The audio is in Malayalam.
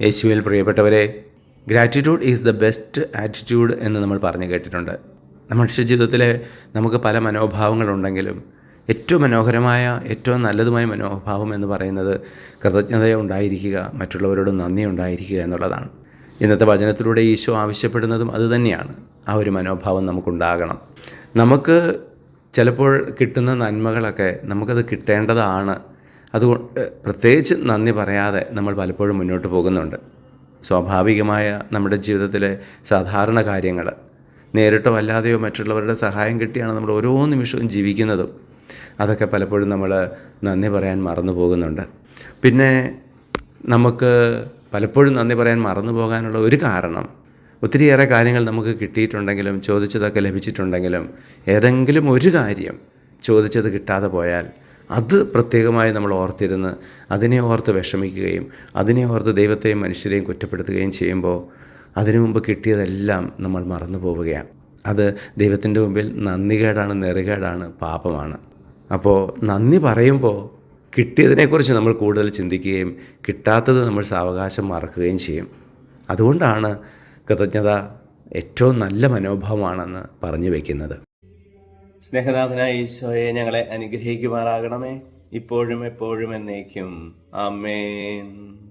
യേശുവിൽ പ്രിയപ്പെട്ടവരെ gratitude is the best attitude എന്ന് നമ്മൾ പറഞ്ഞു കേട്ടിട്ടുണ്ട്. മനുഷ്യ ജീവിതത്തിലെ നമുക്ക് പല മനോഭാവങ്ങളുണ്ടെങ്കിലും ഏറ്റവും മനോഹരമായ ഏറ്റവും നല്ലതുമായ മനോഭാവം എന്ന് പറയുന്നത് കൃതജ്ഞത ഉണ്ടായിരിക്കുക മറ്റുള്ളവരോട് നന്ദി ഉണ്ടായിരിക്കുക എന്നുള്ളതാണ്. ഇന്നത്തെ വചനത്തിലൂടെ ഈശോ ആവശ്യപ്പെടുന്നതും അതുതന്നെയാണ് ആ ഒരു മനോഭാവം നമുക്കുണ്ടാകണം. നമുക്ക് ചിലപ്പോൾ കിട്ടുന്ന നന്മകളൊക്കെ നമുക്കത് കിട്ടേണ്ടതാണ് അതുകൊണ്ട് പ്രത്യേകിച്ച് നന്ദി പറയാതെ നമ്മൾ പലപ്പോഴും മുന്നോട്ട് പോകുന്നുണ്ട്. സ്വാഭാവികമായ നമ്മുടെ ജീവിതത്തിലെ സാധാരണ കാര്യങ്ങൾ നേരിട്ടോ അല്ലാതെയോ മറ്റുള്ളവരുടെ സഹായം കിട്ടിയാണ് നമ്മൾ ഓരോ നിമിഷവും ജീവിക്കുന്നതും. അതൊക്കെ പലപ്പോഴും നമ്മൾ നന്ദി പറയാൻ മറന്നു പോകുന്നുണ്ട്. പിന്നെ നമുക്ക് പലപ്പോഴും നന്ദി പറയാൻ മറന്നു പോകാനുള്ള ഒരു കാരണം ഒത്തിരിയേറെ കാര്യങ്ങൾ നമുക്ക് കിട്ടിയിട്ടുണ്ടെങ്കിലും ചോദിച്ചതൊക്കെ ലഭിച്ചിട്ടുണ്ടെങ്കിലും ഏതെങ്കിലും ഒരു കാര്യം ചോദിച്ചത് കിട്ടാതെ പോയാൽ അത് പ്രത്യേകമായി നമ്മൾ ഓർത്തിരുന്ന് അതിനെ ഓർത്ത് വിഷമിക്കുകയും അതിനെ ഓർത്ത് ദൈവത്തെയും മനുഷ്യരെയും കുറ്റപ്പെടുത്തുകയും ചെയ്യുമ്പോൾ അതിനു മുമ്പ് കിട്ടിയതെല്ലാം നമ്മൾ മറന്നു പോവുകയാണ്. അത് ദൈവത്തിന്റെ മുമ്പിൽ നന്ദികേടാണ് നെറുകേടാണ് പാപമാണ്. അപ്പോൾ നന്ദി പറയുമ്പോൾ കിട്ടിയതിനെക്കുറിച്ച് നമ്മൾ കൂടുതൽ ചിന്തിക്കുകയും കിട്ടാത്തത് നമ്മൾ സാവകാശം മറക്കുകയും ചെയ്യും. അതുകൊണ്ടാണ് കൃതജ്ഞത ഏറ്റവും നല്ല മനോഭാവമാണെന്ന് പറഞ്ഞു വയ്ക്കുന്നത് സ്നേഹനാഥനായ ഈശോയെ ഞങ്ങളെ അനുഗ്രഹിക്കുമാറാകണമേ. ഇപ്പോഴും എപ്പോഴും എന്നേക്കും. ആമേൻ.